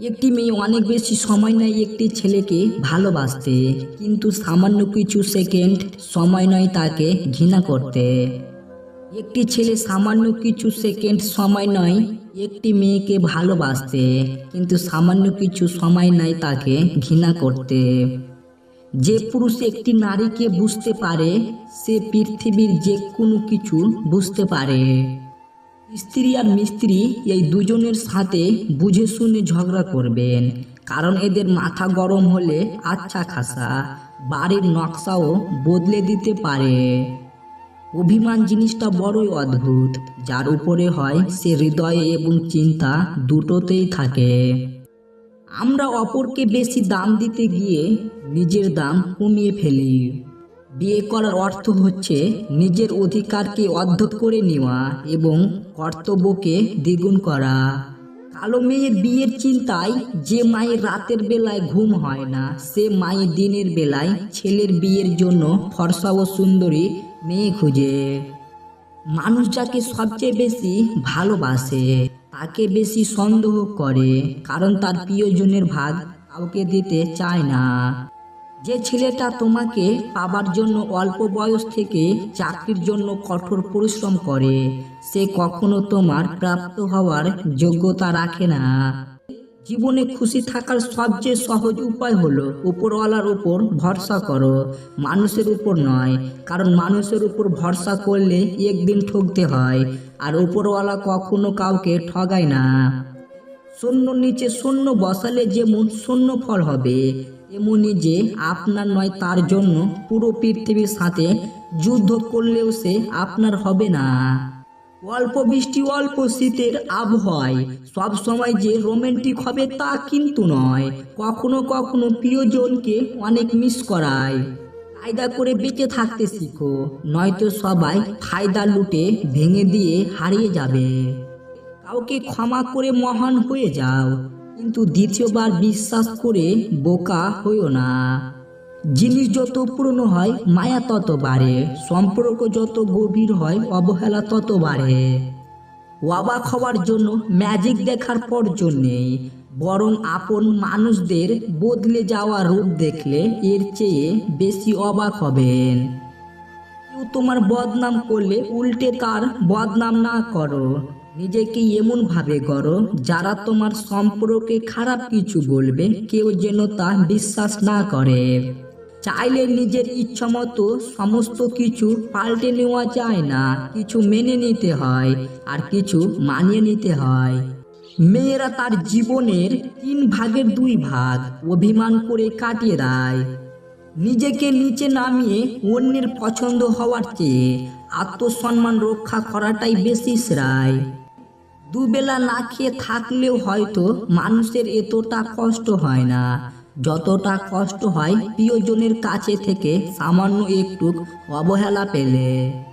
একটি মেয়ে অনেক বেশি সময় নেয় একটি ছেলেকে ভালোবাসতে। কিন্তু সামান্য কিছু সেকেন্ড সময় নয় তাকে ঘৃণা করতে। একটি ছেলে সামান্য কিছু সেকেন্ড সময় নয় একটি মেয়েকে ভালোবাসতে। কিন্তু সামান্য কিছু সময় নেয় তাকে ঘৃণা করতে। যে পুরুষ একটি নারীকে বুঝতে পারে, সে পৃথিবীর যে কোনো কিছু বুঝতে পারে। স্ত্রী আর মিস্ত্রি এই দুজনের সাথে বুঝে শুনে ঝগড়া করবেন। কারণ এদের মাথা গরম হলে আচ্ছা খাসা, বাড়ির নকশাও বদলে দিতে পারে। অভিমান জিনিসটা বড়ই অদ্ভুত, যার উপরে হয় সে হৃদয়ে এবং চিন্তা দুটোতেই থাকে। আমরা অপরকে বেশি দাম দিতে গিয়ে নিজের দাম কমিয়ে ফেলি। বিয়ে করার অর্থ হচ্ছে নিজের অধিকারকে অর্ধেক করে নেওয়া এবং কর্তব্যকে দ্বিগুণ করা। কালো মেয়ের বিয়ের চিন্তায় যে মায়ের রাতের বেলায় ঘুম হয় না, সে মায়ের দিনের বেলায় ছেলের বিয়ের জন্য ফর্সা ও সুন্দরী মেয়ে খুঁজে। মানুষ যাকে সবচেয়ে বেশি ভালোবাসে, তাকে বেশি সন্দেহ করে, কারণ তার প্রিয়জনের ভাগ কাউকে দিতে চায় না। যে ছেলেটা তোমাকে পাবার জন্য অল্প বয়স থেকে চাকরির জন্য কঠোর পরিশ্রম করে, সে কখনো তোমার প্রাপ্ত হওয়ার যোগ্যতা রাখে না। জীবনে খুশি থাকার সবচেয়ে সহজ উপায় হলো উপরওয়ালার উপর ভরসা করো, মানুষের উপর নয়, কারণ মানুষের উপর ভরসা করলে একদিন ঠকতে হয়, আর উপরওয়ালা কখনো কাউকে ঠগায় না। শূন্য নিচে শূন্য বসালে যেমন শূন্য ফল হবে তেমনি যে আপনার নয়, তার জন্য পুরো পৃথিবীর সাথে যুদ্ধ করলেও সে আপনার হবে না। অল্প বৃষ্টি, অল্প শীতের আবহাওয়ায় সব সময় যে রোমান্টিক হবে তা কিন্তু নয়। কখনো কখনো প্রিয়জনকে অনেক মিস করায়। কায়দা করে বেঁচে থাকতে শিখো, নয়তো সবাই ফায়দা লুটে ভেঙে দিয়ে হারিয়ে যাবে। কাউকে ক্ষমা করে মহান হয়ে যাও। কিন্তু দ্বিতীয়বার বিশ্বাস করে বোকা হইও না। জিনিস যত পুরনো হয়, মায়া তত বাড়ে, সম্পর্ক যত গভীর হয়, অবহেলা তত বাড়ে। অবাক হওয়ার জন্য ম্যাজিক দেখার প্রয়োজন নেই বরং আপন মানুষদের বদলে যাওয়া রূপ দেখলে এর চেয়ে বেশি অবাক হবেন। কেউ তোমার বদনাম করলে উল্টে তার বদনাম না করো। নিজেকে এমন ভাবে করো যারা তোমার সম্পর্কে খারাপ কিছু বলবে, কেউ যেন তা বিশ্বাস না করে। চাইলে নিজের ইচ্ছা মতো সমস্ত কিছু পাল্টে নেওয়া যায় না, কিছু মেনে নিতে হয় আর কিছু মানিয়ে নিতে হয়। মেয়েরা তার জীবনের তিন ভাগের দুই ভাগ অভিমান করে কাটিয়ে দেয়। নিজেকে নিচে নামিয়ে অন্যের পছন্দ হওয়ার চেয়ে আত্মসম্মান রক্ষা করাটাই বেশি শ্রায়। দুবেলা না খেয়ে থাকলেও হয়তো মানুষের এতটা কষ্ট হয় না। যতটা কষ্ট হয় প্রিয়জনের কাছে থেকে সামান্য একটু অবহেলা পেলে।